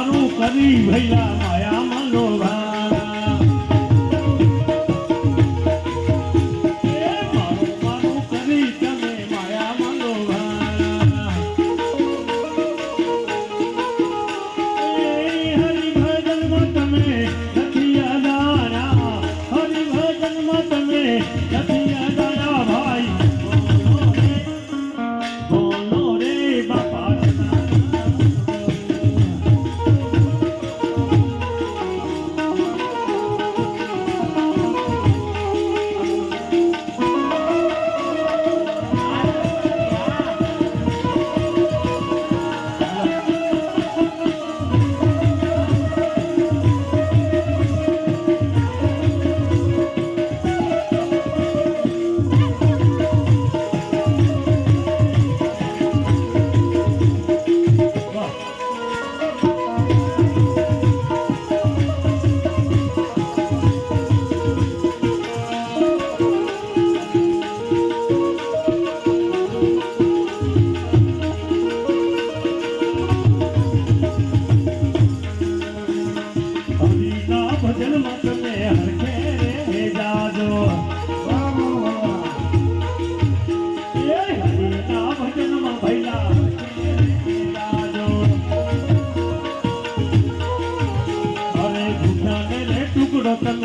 મારું કરી ભૈયા માયા મનોભા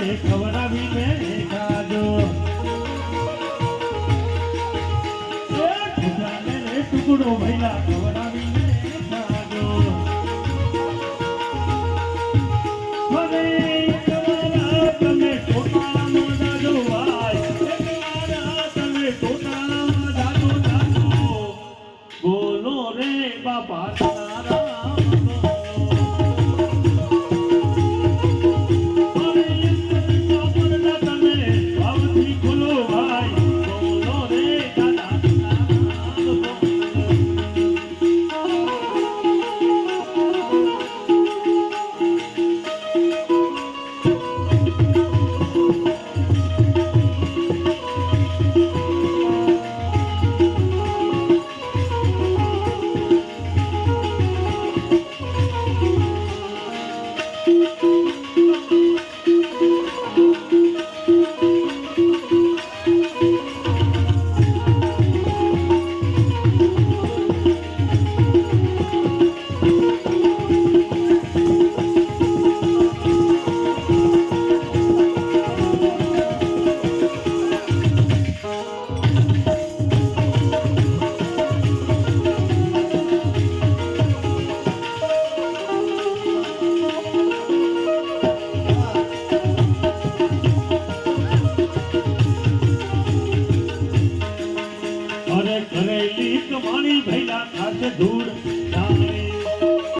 ખવડાવીને ખાજો ટુકડો ભૈલા ખવડાવીને ખાજો. તમે ટોટા મોટા જોવાય તમે ટોટા Música ઘરે ઘરે ગીત માણી ભૈલા ખાતે ધૂળ.